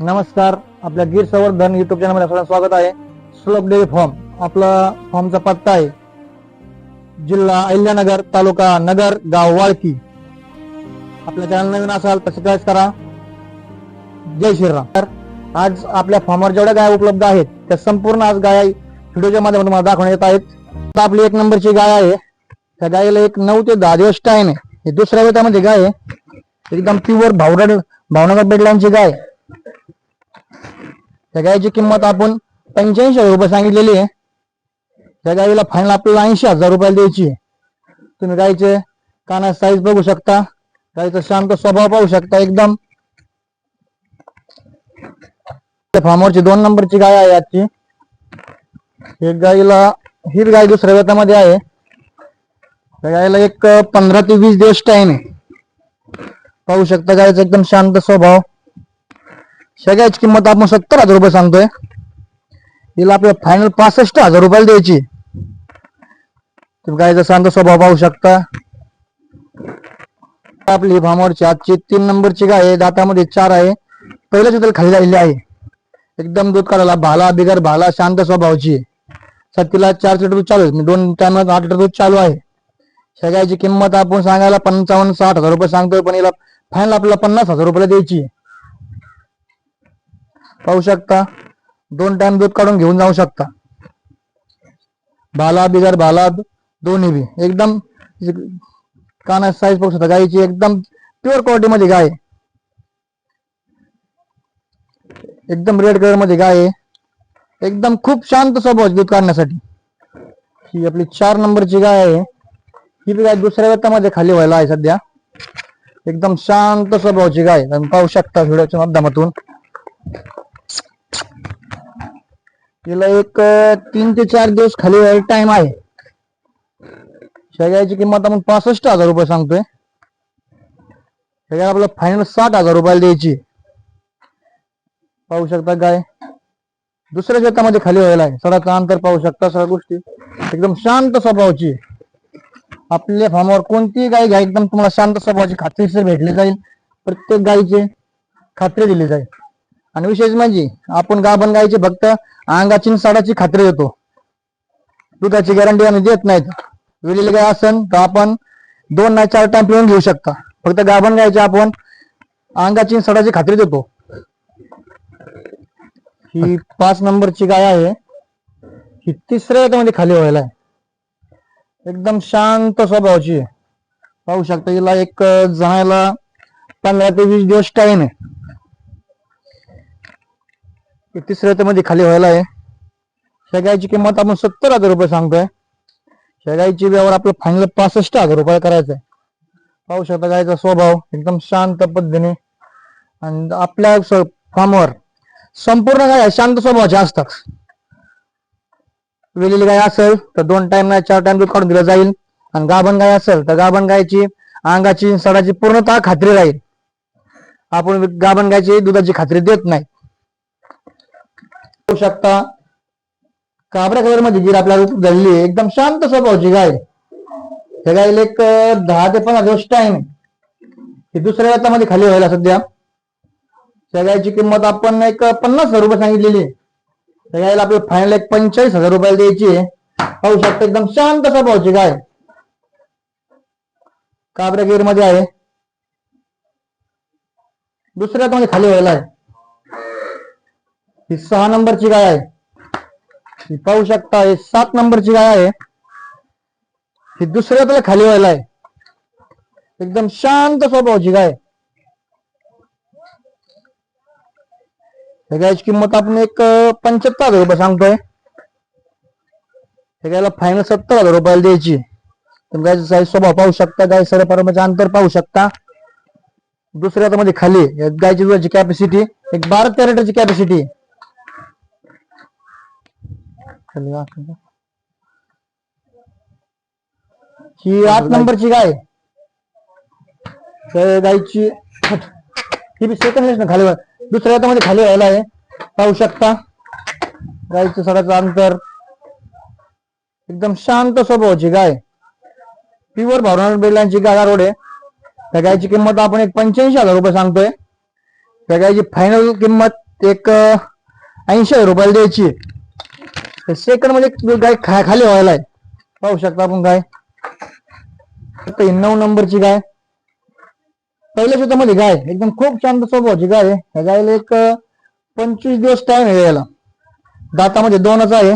नमस्कार आपल्या गीर संवर्धन युट्यूब चॅनलमध्ये आपलं स्वागत आहे. सुलभ डेअरी फॉर्म आपला फॉर्मचा पत्ता आहे जिल्हा अहिल्यानगर तालुका नगर गाव वाळकी. आपल्या चॅनल नवीन असाल तर सबस्क्राईब करा. जय श्रीराम. तर आज आपल्या फॉर्मवर जेवढ्या गाय उपलब्ध आहेत त्या संपूर्ण आज गाय व्हिडिओच्या माध्यमातून तुम्हाला दाखवण्यात येत आहेत. आता आपली एक नंबरची गाय आहे. त्या गायीला एक नऊ ते दहा दिवस टाईम आहे. हे दुसऱ्या वेतामध्ये गाय आहे. एकदम प्युअर भावरड भावनगर बेडलांची गाय आहे. त्या गायची किंमत आपण पंच्याऐंशी हजार रुपये सांगितलेली आहे. त्या गायीला फायनल आपल्याला ऐंशी हजार रुपयाला द्यायची तुम्ही गाईचे काना साईज बघू शकता. गाईचा शांत स्वभाव पाहू शकता एकदम. फार्मवरची दोन नंबरची गाय आहे आजची. एक गायीला ही गाय दुसऱ्या वेतामध्ये आहे. त्या गायीला एक पंधरा ते वीस दिवस टाइम आहे. पाहू शकता गायचा एकदम शांत स्वभाव. सगळ्याची किंमत आपण सत्तर हजार रुपये सांगतोय. हिला आपल्याला फायनल पासष्ट हजार रुपयाला द्यायची. तुम्ही गायचा शांत स्वभाव पाहू शकता. आपली भामावरची आजची तीन नंबरची गाय आहे. दातामध्ये चार आहे. पहिल्याच त्याला खाली झालेली आहे. एकदम दूध काढायला भाला बिगर भाला शांत स्वभावाची. आहे चार लिटर दूध चालू आहे दोन टायमात आठ लिटर दूध चालू आहे. सगळ्याची किंमत आपण सांगायला पंचावन्न साठ हजार रुपये सांगतोय. पण हिला फायनल आपल्याला पन्नास हजार रुपयाला द्यायची. आहे. पाहू शकता. दोन टाइम दूध काढून घेऊन जाऊ शकता. भाला बिगर भाला दोन्ही बी. एकदम काना साईज पाहू शकता. गायीची एकदम प्युअर क्वालिटी मध्ये गाय एकदम रेड कलरमध्ये गाय एकदम खूप शांत स्वभाव आहे दूध काढण्यासाठी. ही आपली चार नंबरची गाय आहे. ही बी गाय दुसऱ्या वेतामध्ये खाली व्हायला आहे सध्या. एकदम शांत स्वभावाची गाय पाहू शकता व्हिडिओच्या माध्यमातून. तिला एक तीन ते चार दिवस खाली व्हायला टाइम आहे. शेगायची किंमत आपण पासष्ट हजार रुपये सांगतोय. शेळ्या आपल्याला फायनल साठ हजार रुपयाला द्यायची पाहू शकता गाय दुसऱ्या शेतामध्ये खाली व्हायला आहे. सडाचं अंतर पाहू शकता सगळ्या गोष्टी. एकदम शांत स्वभावाची आपल्या फार्मावर कोणतीही गाय घ्या एकदम तुम्हाला शांत स्वभावाची खात्रीशीर भेटली जाईल. प्रत्येक गायीचे खात्री दिली जाईल. आणि विशेष म्हणजे आपण गाभण गायची फक्त अंगाची साडाची खात्री देतो. दुधाची गॅरंटी आम्ही देत नाहीत. वेळेला गाय असन तर आपण दोन नाही चार टाइम पिऊन घेऊ शकता. फक्त गाभण गायची आपण अंगाची सडाची खात्री देतो. ही पाच नंबरची गाय आहे. ही तिसऱ्या याच्यामध्ये खाली व्हायला आहे. एकदम शांत स्वभावाची आहे. पाहू शकता हिला एक जायला पंधरा ते वीस दिवस टाईम आहे. एकतीस तिसऱ्या मध्ये खाली व्हायला आहे. ह्या किंमत आपण सत्तर हजार रुपये सांगतोय. ह्या व्यवहार आपलं फायनल पासष्ट हजार रुपये करायचं आहे पाहू शकता गायचा स्वभाव एकदम शांत पद्धतीने. आणि आपल्या फार्मवर संपूर्ण गाय शांत स्वभावाच्या असतात वेलेली गाय असेल तर दोन टाइम नाही चार टाइम दूध काढून दिलं जाईल. आणि गाभण गाय असेल तर गाभण गायची अंगाची सडाची पूर्णतः खात्री राहील. आपण गाभण गायची दुधाची खात्री देत नाही. शकता. काबऱ्या कलरमध्ये जी आपल्याला रूप झालेली आहे एकदम शांत स्वभावची गाय हे गायला एक दहा ते पंधरा दिवस टाइम ही दुसऱ्या याच्यामध्ये खाली व्हायला सध्या. त्या गायची किंमत आपण एक पन्नास हजार रुपये सांगितलेली आहे. त्या गायला आपली फायनल एक पंचेचाळीस हजार रुपयाला द्यायची आहे. पाहू शकता एकदम शांत स्वभावची गाय. काबऱ्या गिरमध्ये आहे. दुसऱ्या मध्ये खाली व्हायला आहे. ही सहा नंबरची गाय आहे. ही पाहू शकता, ही सात नंबरची गाय आहे. ही दुसऱ्या खाली व्हायला आहे. एकदम शांत स्वभावाची गाय ह्या गायची किंमत आपण एक पंच्याहत्तर हज़ार रुपये सांगतोय. ह्या गायला फायनल सत्तर हज़ार रुपयाला द्यायची. तुम्ही गायचा साईज स्वभाव पाहू शकता, गाय सरपरमाचे अंतर पाहू शकता. दुसऱ्या मध्ये खाली गायची दुधाची कॅपॅसिटी एक बारा तेरा लिटरची कॅपॅसिटी खाली वाकून जा. ही आठ नंबरची गाय. आहे. त्या गायची ही बी सेकंड लिस्ट खाली दुसऱ्या मध्ये खाली व्हायला आहे. पाहू शकता. गायचं सडाचं अंतर. एकदम शांत स्वभावाची गाय. प्युअर भावना बैलांची गाडा रोड आहे. त्या गायची किंमत आपण एक पंच्याऐंशी हजार रुपये सांगतोय. त्या गायची फायनल किंमत एक ऐंशी हजार रुपयाला द्यायची. सेकंडमध्ये गाय खा खाली व्हायला आहे पाहू शकता आपण गाय. फक्त नऊ नंबरची गाय. पहिल्या शेतामध्ये गाय एकदम खूप शांत स्वभावाची गाय आहे. ह्या गायला एक पंचवीस दिवस टाइम आहे यायला दातामध्ये दोनच आहे.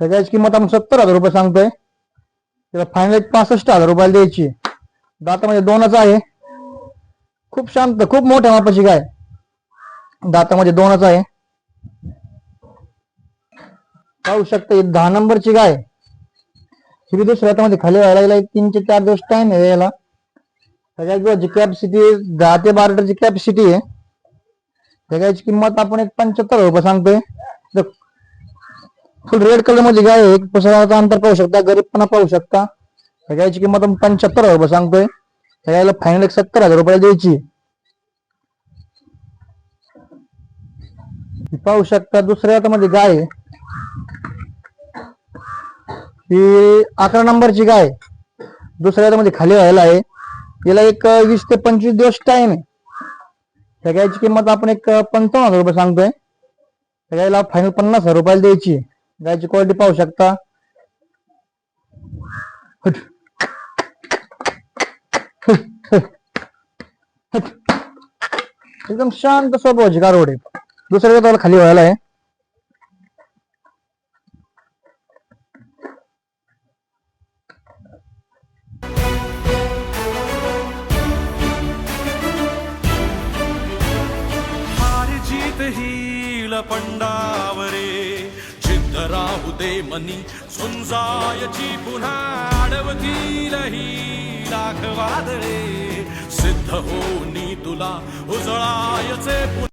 सगळ्याची किंमत आपण सत्तर हजार रुपये सांगतोय. त्याला फायनल एक पासष्ट हजार रुपयाला द्यायची दातामध्ये दोनच आहे. खूप शांत खूप मोठ्या मापाची गाय. दातामध्ये दोनच आहे. पाहू शकता? दहा नंबरची गाय. ही बी दुसऱ्या हातामध्ये खाली व्हायला गेला तीन ते चार दिवस टाइम आहे याला. सगळ्या किंवा कॅपॅसिटी दहा ते बारा लिटरची कॅपॅसिटी आहे. सगळ्याची किंमत आपण एक पंच्याहत्तर रुपये सांगतोय. फुल रेड कलरमध्ये गाय आहे. एक पसराचा अंतर पाहू शकता गरीबपणा पाहू शकता. सगळ्याची किंमत आपण पंच्याहत्तर रुपये सांगतोय. सगळ्याला फायनल एक सत्तर हजार रुपये द्यायची पाहू शकता दुसऱ्या हातामध्ये गाय ही अकरा नंबरची गाय दुसऱ्या हातामध्ये खाली व्हायला आहे. याला एक वीस ते पंचवीस दिवस टाइम आहे. सगळ्याची किंमत आपण एक पंचावन्न हजार रुपये सांगतोय. सगळ्याला फायनल पन्नास हजार रुपयाला द्यायची गायची क्वालिटी पाहू शकता. एकदम शांत स्वभावाची कारवड आहे. दुसऱ्या तुम्हाला खाली व्हायला आहे. पंडावरे जिद्द राहू दे मनी झुंजायची पुन्हा अडवतील ही लाख सिद्ध होनी तुला उजळायचे